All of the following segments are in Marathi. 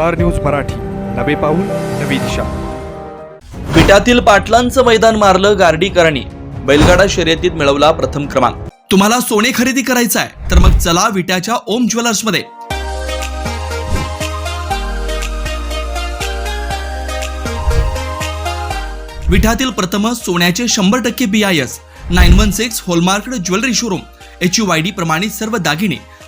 Star news Marathi. नवे पाऊल नवी दिशा. विटातील पाटलांचं मैदान मारलं गार्डीकरांनी. बैलगाडा शर्यतीत मिळवला प्रथम क्रमांक. तुम्हाला सोने खरेदी करायचं आहे तर मग चला विट्याच्या ओम ज्वेलर्समध्ये विठातील प्रथम सोन्याचे शंभर टक्के B I S nine one six hallmark jewellery showroom H U Y D प्रमाणित सर्व दागिने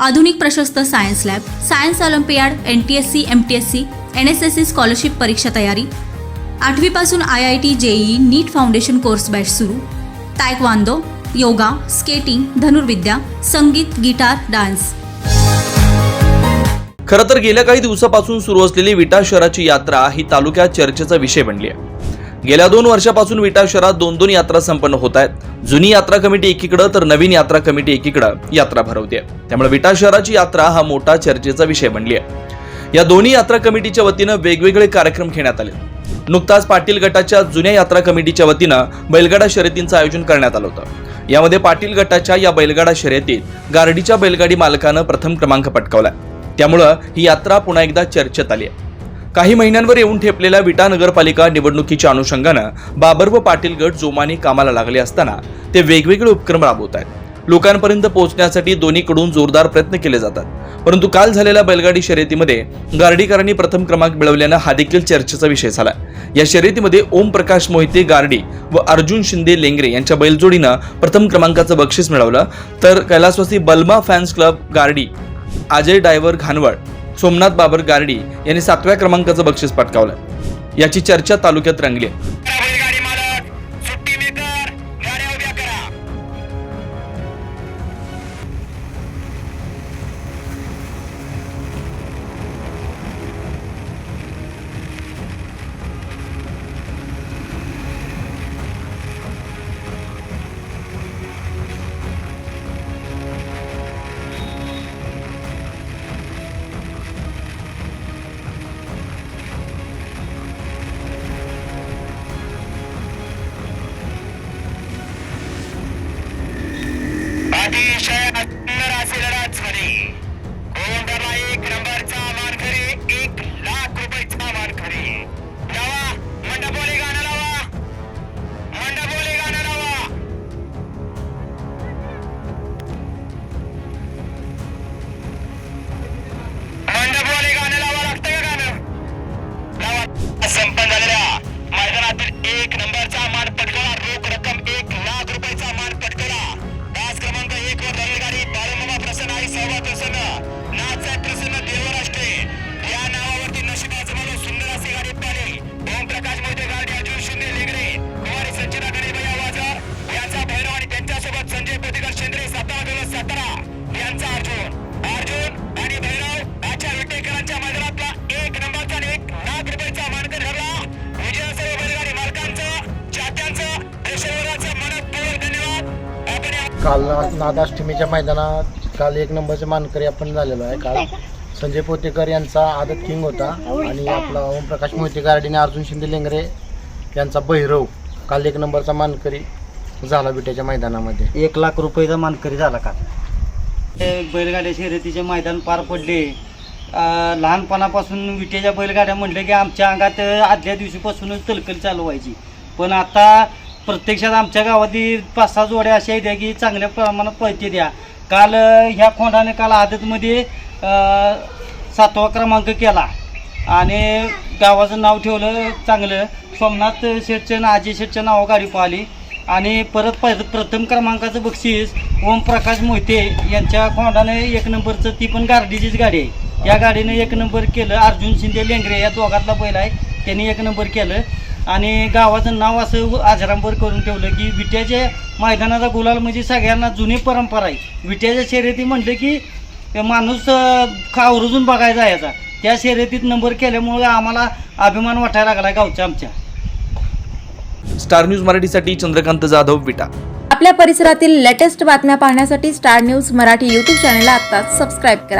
आधुनिक प्रशस्त science lab science olympiad N T S C M T S C N S S C scholarship परीक्षा तयारी. आठवीपासून I I T JEE NEET foundation course batch सुरू. तायक्वांदो योगा स्केटिंग धनुर्विद्या संगीत गिटार डान्स. खरं तर गेल्या काही दिवसापासून सुरू असलेली विटा शहराची यात्रा ही तालुक्यात चर्चेचा विषय बनली आहे. गेल्या दोन वर्षापासून विटा शहरात दोन दोन यात्रा संपन्न होत आहेत. जुनी यात्रा कमिटी एकीकडं तर नवीन यात्रा कमिटी एकीकडं यात्रा भरवते त्यामुळे विटा शहराची यात्रा हा मोठा चर्चेचा विषय बनली आहे या दोन्ही यात्रा कमिटीच्या वतीनं वेगवेगळे कार्यक्रम घेण्यात आले. नुकताच पाटील गटाच्या जुन्या यात्रा कमिटीच्या वतीनं बैलगाडा शर्यतींचं आयोजन करण्यात आलं होतं. यामध्ये पाटील गटाच्या या बैलगाडा शर्यतीत गार्डीच्या बैलगाडी मालकानं प्रथम क्रमांक पटकावला त्यामुळं ही यात्रा पुन्हा एकदा चर्चेत आली आहे काही महिन्यांवर येऊन ठेपलेल्या विटा नगरपालिका निवडणुकीच्या अनुषंगानं बाबर व पाटील गट जोमाने कामाला लागले असताना ते वेगवेगळे उपक्रम राबवत आहेत. लोकांपर्यंत पोहोचण्यासाठी दोन्हीकडून जोरदार प्रयत्न केले जातात. परंतु काल झालेल्या बैलगाडी शर्यतीमध्ये गार्डीकरांनी प्रथम क्रमांक मिळवल्यानं हा देखील चर्चेचा विषय झाला. या शर्यतीमध्ये ओम प्रकाश मोहिते गार्डी व अर्जुन शिंदे लेंगरे यांच्या बैलजोडीनं प्रथम क्रमांकाचं बक्षीस मिळवलं. तर कैलासवासी Balma fans club Gardi Ajay driver Ghanwal Somnath Babar Gardi यांनी सातव्या क्रमांकाचं बक्षीस पटकावलं. याची चर्चा तालुक्यात रंगली काल नादाष्टमीच्या मैदानात काल एक नंबरचे मानकरी आपण झालेलो आहे. काल संजय पोतेकर यांचा आदत किंग होता आणि आपला ओमप्रकाश मोहिते गार्डीने अर्जुन शिंदे लेंगरे यांचा भैरव काल एक नंबरचा मानकरी झाला बिट्याच्या मैदानामध्ये. एक लाख रुपयेचा मानकरी झाला का बैलगाड्या शर्यतीचे मैदान पार पडले. लहानपणापासून विटेच्या बैलगाड्या म्हटलं की आमच्या अंगात आदल्या दिवशीपासूनच तलकल चालू व्हायची. पण आता प्रत्यक्षात आमच्या गावातील पाच सहा जोड्या अशा आहेत की चांगल्या प्रमाणात पळते द्या काल ह्या खोंडाने काल आदतमध्ये सातवा क्रमांक केला. आणि गावाचं नाव ठेवलं चांगलं. सोमनाथ शेठचं ना अजय शेठच्या नावा गाडी पाहिली. आणि परत प- प्रथम क्रमांकाचं बक्षीस ओमप्रकाश मोहिते यांच्या खोंडाने एक नंबरचं ती पण गार्डीचीच गाडी आहे. या गाडीनं एक नंबर केलं. अर्जुन शिंदे लेंगरे या दोघातला बैल आहे. त्यांनी एक नंबर केलं. आणि गावाचं नाव असं आजरांबर करून ठेवलं की विट्याच्या मैदानाचा गुलाल म्हणजे सगळ्यांना जुनी परंपरा आहे. विट्याच्या शर्यती म्हटलं की माणूस अं, आवर्जून बघायचा याचा त्या शर्यतीत नंबर केल्यामुळे आम्हाला अभिमान वाटायला लागला गावच्या आमच्या. स्टार न्यूज मराठीसाठी चंद्रकांत जाधव विटा. आपल्या परिसरातील लेटेस्ट बातम्या पाहण्यासाठी स्टार न्यूज मराठी यूट्यूब चॅनलला आत्ताच सबस्क्राईब करा.